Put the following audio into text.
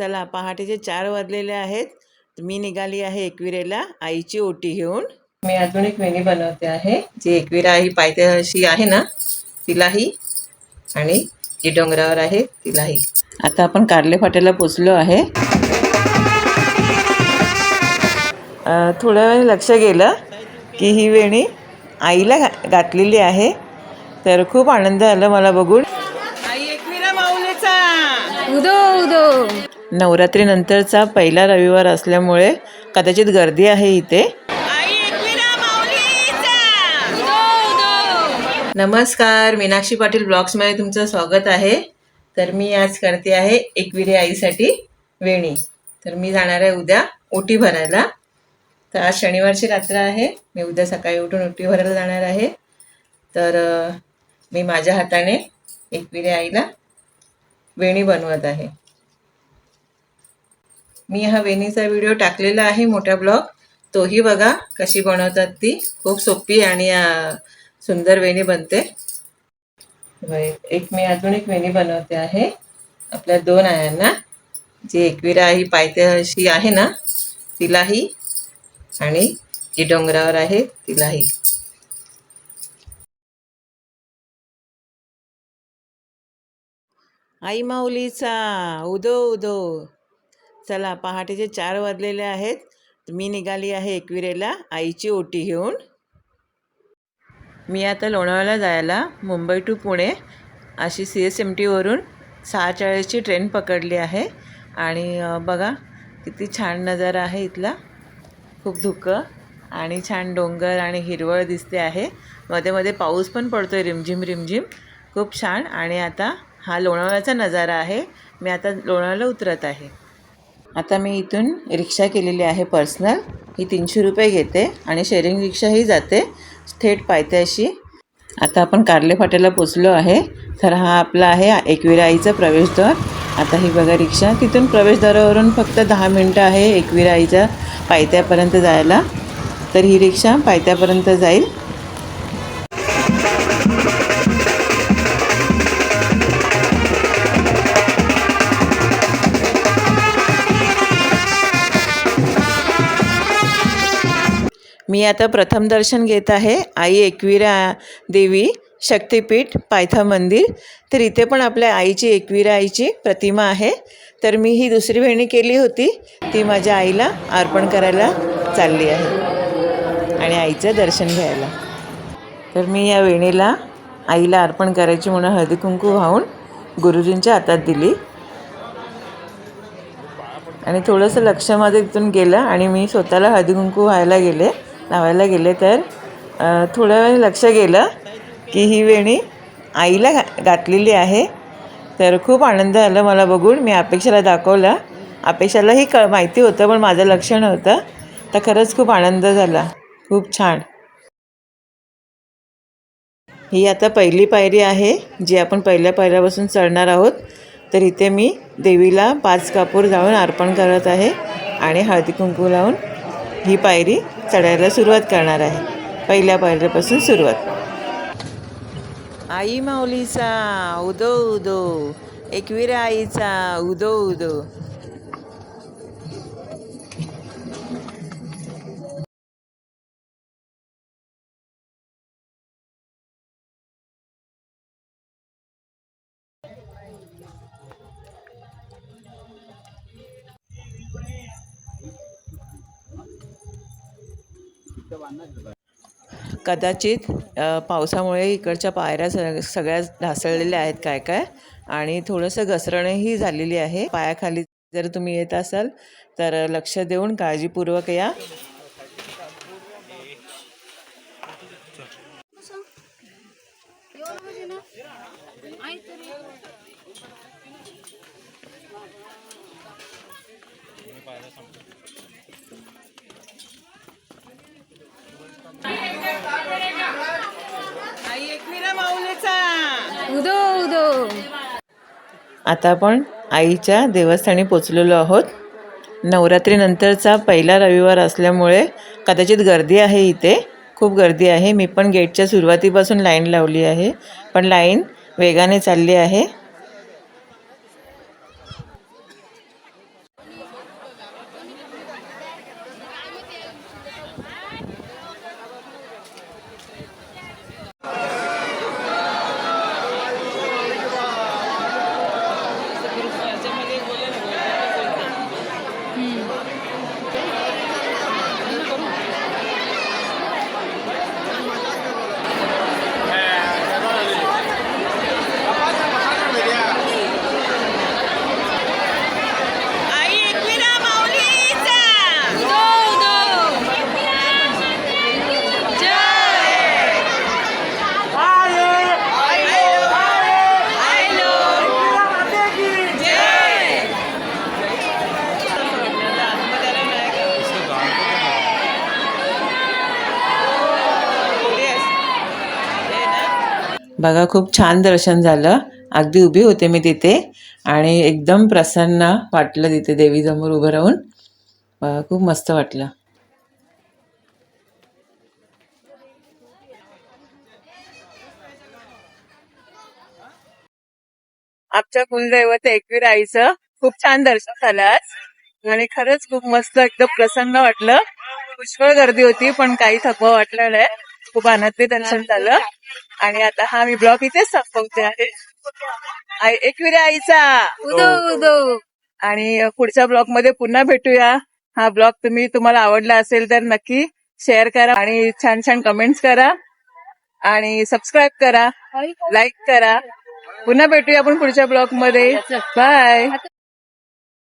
चला पहाटेचे चार वाजलेले आहेत. मी निघाली आहे एकविरेला आईची ओटी घेऊन. मी अजून एक वेणी बनवते आहे. जी एकविरा आई पायथ्याशी आहे ना तिलाही आणि जी डोंगरावर आहे तिलाही. आता आपण कारले फाट्याला पोचलो आहे. थोड्या वेळ लक्ष गेलं की ही वेणी आईला घा घातलेली आहे. तर खूप आनंद आला मला बघून. आई एकविरा माऊलीचा. उदो उदो. नवरात्रीनंतरचा पहिला रविवार असल्यामुळे कदाचित गर्दी आहे इथे. नमस्कार मीनाक्षी पाटील ब्लॉग्समध्ये तुमचं स्वागत आहे. तर मी आज करते आहे एकविरी आईसाठी वेणी. तर मी जाणार आहे उद्या ओटी भरायला. तर आज शनिवारची रात्र आहे. मी उद्या सकाळी उठून ओटी भरायला जाणार आहे. तर मी माझ्या हाताने एकविरी आईला वेणी बनवत आहे. मी हा वेणीचा व्हिडिओ टाकलेला आहे मोठा ब्लॉग. तोही बघा कशी बनवतात ती. खूप सोपी आणि सुंदर वेणी बनते. एक मी अजून एक वेणी बनवते आहे. आपल्या दोन आयांना. जी एकविरा आई पायथ्याशी आहे ना तिलाही आणि जी डोंगरावर आहे तिलाही. आई माऊलीचा उदो उदो. चला पहाटेचे चार वाजलेले आहेत. मी निघाली आहे एकविरेला आईची ओटी घेऊन. मी आता लोणावळ्याला जायला मुंबई टू पुणे. अशी सी एस एम टीवरून सहा चाळीसची ट्रेन पकडली आहे. आणि बघा किती छान नजारा आहे इथला. खूप धुकं आणि छान डोंगर आणि हिरवळ दिसते आहे. मध्ये मध्ये पाऊस पण पडतो आहे रिमझिम रिमझिम. खूप छान. आणि आता हा लोणावळ्याचा नजारा आहे. मी आता लोणावळ्याला उतरत आहे. आता मी इथून रिक्षा केलेली आहे पर्सनल. ही तीनशे रुपये घेते आणि शेअरिंग रिक्षाही जाते. थेट पायथ्याशी. आता आपण कारले फाट्याला पोचलो आहे. तर हा आपला आहे एकविरा आईचा प्रवेशद्वार. आता ही बघा रिक्षा. तिथून प्रवेशद्वारावरून फक्त दहा मिनटं आहे एकविरा आईच्या पायथ्यापर्यंत जायला. तर ही रिक्षा पायथ्यापर्यंत जाईल. मी आता प्रथम दर्शन घेत आहे. आई एकविरा देवी शक्तिपीठ पायथा मंदिर. तर इथे पण आपल्या आईची एकविरा आईची प्रतिमा आहे. तर मी ही दुसरी वेणी केली होती. ती माझ्या आईला अर्पण करायला चालली आहे. आणि आईचं दर्शन घ्यायला. तर मी या वेणीला आईला अर्पण करायची म्हणून हळदीकुंकू वाहून गुरुजींच्या हातात दिली. आणि थोडंसं लक्ष माझं तिथून गेलं आणि मी स्वतःला हळदीकुंकू व्हायला गेले. लावायला गेले तर थोड्या वेळ लक्ष गेलं की ही वेणी आईला घा घातलेली आहे. तर खूप आनंद झाला मला बघून. मी अपेक्षाला दाखवलं. अपेक्षालाही क माहिती होतं पण माझं लक्ष नव्हतं. तर खरंच खूप आनंद झाला. खूप छान. ही आता पहिली पायरी आहे जी आपण पहिल्या पायऱ्यापासून चढणार आहोत. तर इथे मी देवीला पाच कापूर जाऊन अर्पण करत आहे आणि हळदी कुंकू लावून ही पायरी चढायला सुरुवात करणार आहे. पहिल्या पहिल्यापासून सुरुवात. आई माऊलीचा उदो उदो. एकविरा आईचा उदो उदो. कदाचित पावसामुळे इकडच्या पायऱ्या सग सगळ्या ढासळलेल्या आहेत काय काय आणि थोडंसं घसरणही झालेली आहे. पायाखाली जर तुम्ही येत असाल तर लक्ष देऊन काळजीपूर्वक या. उदो उदो. आता आपण आईच्या देवस्थानी पोचलेलो आहोत. नवरात्रीनंतरचा पहिला रविवार असल्यामुळे कदाचित गर्दी आहे इथे. खूप गर्दी आहे. मी पण गेटच्या सुरुवातीपासून लाईन लावली आहे. पण लाईन वेगाने चालली आहे. बघा खूप छान दर्शन झालं. अगदी उभी होते मी तिथे आणि एकदम प्रसन्न वाटलं तिथे देवीसमोर उभं राहून. बघा खूप मस्त वाटलं. आमच्या कुलदैवत एकवीर आईचं खूप छान दर्शन झालं आज. आणि खरंच खूप मस्त एकदम प्रसन्न वाटलं. पुष्कळ गर्दी होती पण काही थकवा वाटला नाही खूप आनंदी दर्शन झालं. आणि आता हा मी ब्लॉग इथेच संपवते आहे. आई एकविरे आईचा. उदो उदो. आणि पुढच्या ब्लॉगमध्ये पुन्हा भेटूया. हा ब्लॉग तुम्ही तुम्हाला आवडला असेल तर नक्की शेअर करा आणि छान छान कमेंट्स करा. आणि सबस्क्राईब करा लाईक करा. पुन्हा भेटूया आपण पुढच्या ब्लॉगमध्ये. बाय